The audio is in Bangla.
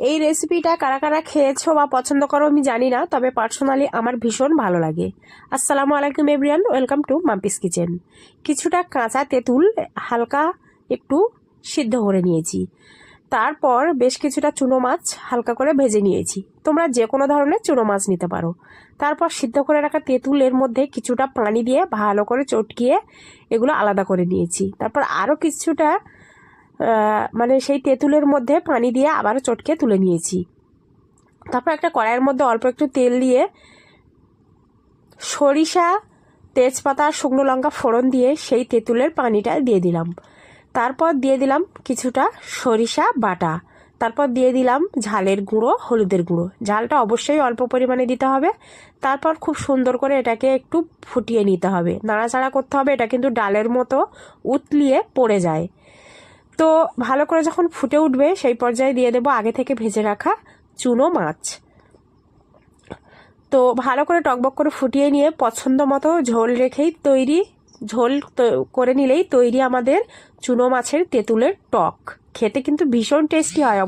এই রেসিপিটা কারা কারা খেয়েছো বা পছন্দ করো আমি জানি না, তবে পার্সোনালি আমার ভীষণ ভালো লাগে। আসসালামু আলাইকুম everyone welcome to Mampi's kitchen কিছুটা কাঁচা তেঁতুল হালকা একটু সিদ্ধ করে নিয়েছি। তারপর বেশ কিছুটা চুনো মাছ হালকা করে ভেজে নিয়েছি। তোমরা যে কোনো ধরনের চুনো মাছ নিতে পারো। তারপর সিদ্ধ করে রাখা তেঁতুলের মধ্যে কিছুটা পানি দিয়ে ভালো করে চটকিয়ে এগুলো আলাদা করে নিয়েছি। তারপর আরও কিছুটা মানে সেই তেঁতুলের মধ্যে পানি দিয়ে আবারও চটকে তুলে নিয়েছি। তারপর একটা কড়াইয়ের মধ্যে অল্প একটু তেল দিয়ে সরিষা, তেজপাতা, শুকনো লঙ্কা ফোড়ন দিয়ে সেই তেঁতুলের পানিটা দিয়ে দিলাম। তারপর দিয়ে দিলাম কিছুটা সরিষা বাটা। তারপর দিয়ে দিলাম ঝালের গুঁড়ো, হলুদের গুঁড়ো। ঝালটা অবশ্যই অল্প পরিমাণে দিতে হবে। তারপর খুব সুন্দর করে এটাকে একটু ফুটিয়ে নিতে হবে। নাড়াচাড়া করতে হবে, এটা কিন্তু ডালের মতো উতলিয়ে পড়ে যায়। তো ভালো করে যখন ফুটে উঠবে, সেই পর্যায়ে দিয়ে দেবো আগে থেকে ভেজে রাখা চুনো মাছ। তো ভালো করে টকবক করে ফুটিয়ে নিয়ে পছন্দ মতো ঝোল রেখেই তৈরি, ঝোল করে নিলেই তৈরি আমাদের চুনো মাছের তেঁতুলের টক। খেতে কিন্তু ভীষণ টেস্টি হয়